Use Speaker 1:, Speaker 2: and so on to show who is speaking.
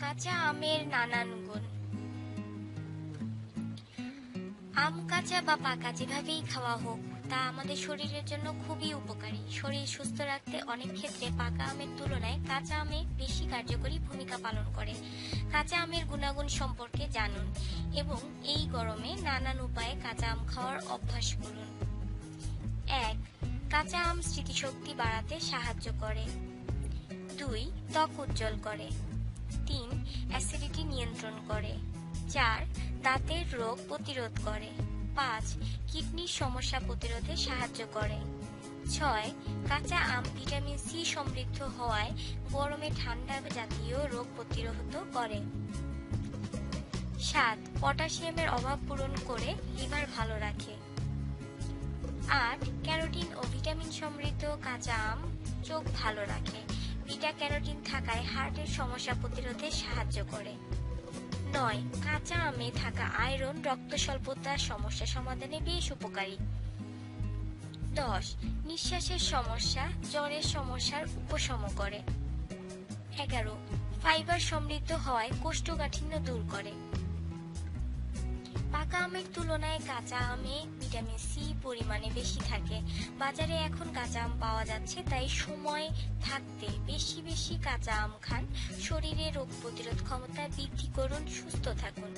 Speaker 1: কাঁচা আমের নানান গুণ। আম কাঁচা বা পাকা যেভাবেই খাওয়া হোক, তা আমাদের শরীরের জন্য খুবই উপকারী। শরীর সুস্থ রাখতে অনেক ক্ষেত্রে পাকা আমের তুলনায় কাঁচা আমে বেশি কার্যকরী ভূমিকা পালন করে। কাঁচা আমের গুণাগুণ সম্পর্কে জানুন এবং এই গরমে নানান উপায়ে কাঁচা আম খাওয়ার অভ্যাস করুন। এক, কাঁচা আম স্মৃতিশক্তি বাড়াতে সাহায্য করে। দুই, ত্বক উজ্জ্বল করে। তিন অ্যাসিডিটি নিয়ন্ত্রণ করে। চার, দাঁতের রোগ প্রতিরোধ করে। পাঁচ, কিডনির সমস্যা প্রতিরোধে সাহায্য করে। ছয়, কাঁচা আম ভিটামিন সি সমৃদ্ধ হওয়ায় গরমে ঠান্ডা জাতীয় রোগ প্রতিরোধ করে। সাত, পটাশিয়ামের অভাব পূরণ করে লিভার ভালো রাখে। আট, ক্যারোটিন ও ভিটামিন সমৃদ্ধ কাঁচা আম চোখ ভালো রাখে। বিটা ক্যারোটিন থাকায় হার্টের সমস্যা প্রতিরোধে সাহায্য করে। নয়, কাঁচা আমে থাকা আয়রন রক্ত স্বল্পতার সমস্যা সমাধানে বেশ উপকারী। দশ, নিঃশ্বাসের সমস্যা জ্বরের সমস্যার উপশম করে। এগারো, ফাইবার সমৃদ্ধ হওয়ায় কোষ্ঠকাঠিন্য দূর করে। পাকা আমের তুলনায় কাঁচা আমে ভিটামিন সি পরিমাণে বেশি থাকে। বাজারে এখন কাঁচা আম পাওয়া যাচ্ছে, তাই সময় থাকতে বেশি বেশি কাঁচা আম খান। শরীরে রোগ প্রতিরোধ ক্ষমতা বৃদ্ধি করুন, সুস্থ থাকুন।